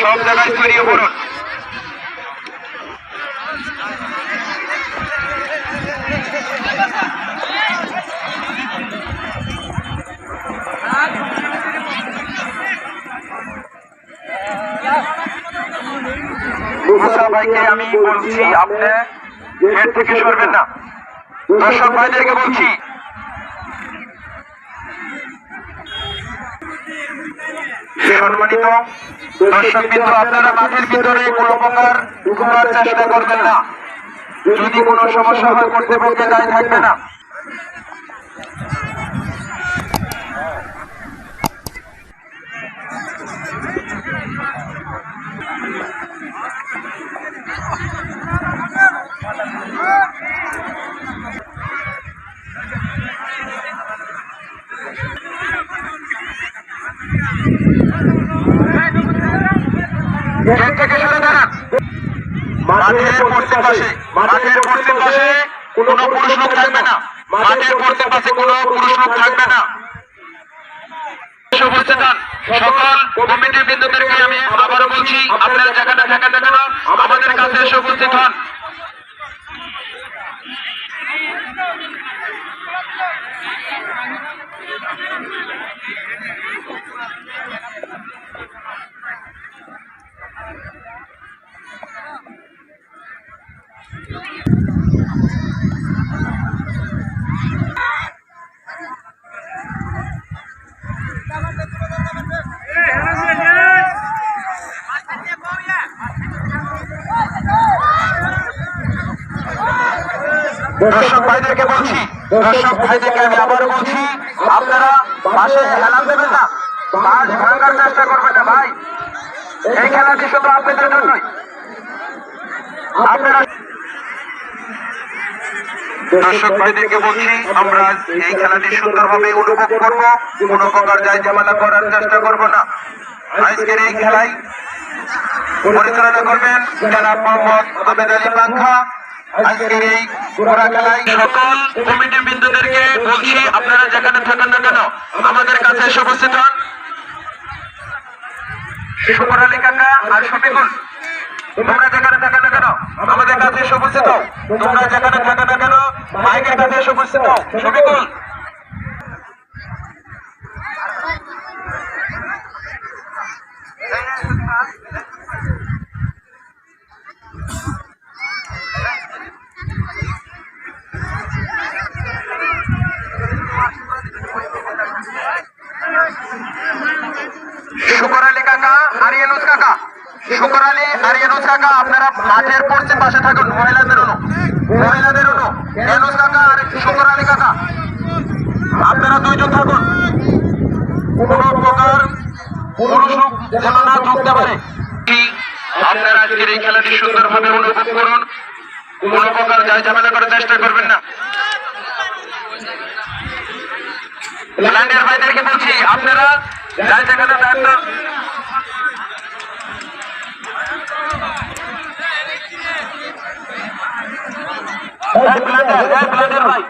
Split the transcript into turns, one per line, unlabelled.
সব জায়গায় ছড়িয়ে পড়ুন। ভাইকে আমি বলছি, আপনি গেট থেকে সরবেন না। দর্শক ভাইদেরকে বলছি। সম্মানিত দর্শক বিন্দু আপনারা মাঠের ভিতরে কোনো প্রকার ঢুকার চেষ্টা করবেন না। যদি কোনো সমস্যা হয় কর্তৃপক্ষের দায় থাকবে না। গেট থেকে সরে দাঁড়ান। মাঠের পশ্চিম পাশে মাঠের পশ্চিম পাশে কোনো পুরুষ লোক থাকবে না। মাঠের পশ্চিম পাশে কোনো পুরুষ লোক থাকবে না। সকল কমিটির বিন্দুদেরকে আমি আবারও বলছি আপনারা যেখানে থাকেন। না আমাদের কাছে এসে উপস্থিত হন দর্শক ভাইদেরকে বলছি, দর্শক ভাইদেরকে আমি আবারও বলছি, আপনারা পাশে খেলা দেবেন না। মাঠ ভাঙার চেষ্টা করবেন না, ভাই। এই খেলাটি শুধু আপনাদের জন্যই। আপনারা দর্শক ভাইদেরকে বলছি, আমরা এই খেলাটি সুন্দরভাবে উপভোগ করব। কোনো প্রকার যায় ঝামেলা করার চেষ্টা করব না। আজকের এই খেলায় পরিচালনা করবেন জনাব মোহাম্মদ আবেদ আলী পাঙ্খা বিন্দুদেরকে আপনারা যেখানে আমাদের কাছে আর তোমরা যেখানে থাকেন না কেন, আমাদের কাছে এসে তোমরা যেখানে থাকেন না কেন মাইকের কাছে এসে উপস্থিত শফিকুল কাকা আর কাকা। শুকর আলী কাকা, আপনারা মাঠের পশ্চিম পাশে থাকুন, মহিলাদের অনু মহিলাদের অনু ইয়েনুস কাকা আর শুকর আলী কাকা। আপনারা দুইজন থাকুন। কোন প্রকার লোক যেন না ঢুকতে পারে। আপনারা আজকের এই খেলাটি সুন্দরভাবে অনুভব করুন। কোন প্রকার যায় ঝামেলা করার চেষ্টা করবেন না। ল্যান্ডের ভাইদেরকে বলছি, আপনারা যাই যেখানে ভাই